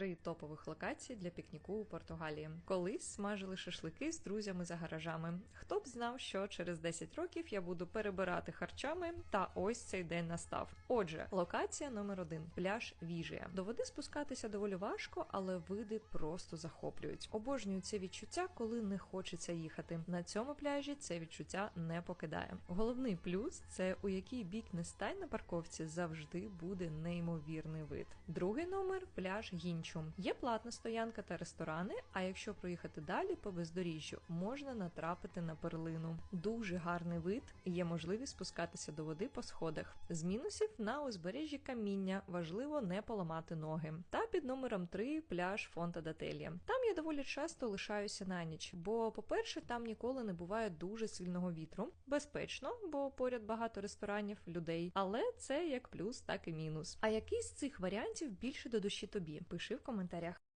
Три топових локації для пікніку у Португалії. Колись смажили шашлики з друзями за гаражами. Хто б знав, що через 10 років я буду перебирати харчами, та ось цей день настав. Отже, локація номер один пляж Віжія. До води спускатися доволі важко, але види просто захоплюють. Обожнюю це відчуття, коли не хочеться їхати. На цьому пляжі це відчуття не покидає. Головний плюс це у який бік не стань на парковці, завжди буде неймовірний вид. Другий номер пляж Гінчум. Є платна стоянка та ресторани. А якщо проїхати далі по бездоріжжю, можна натрапити на перлину. Дуже гарний вид, є можливість спускатися до води по сходах. З мінусів на узбережжі каміння важливо не поламати ноги. Та під номером 3 пляж Фонта Дателія. Там я доволі часто лишаюся на ніч, бо, по-перше, там ніколи не буває дуже сильного вітру. Безпечно, бо поряд багато ресторанів, людей. Але це як плюс, так і мінус. А який з цих варіантів більше до душі тобі? Пиши в коментарях.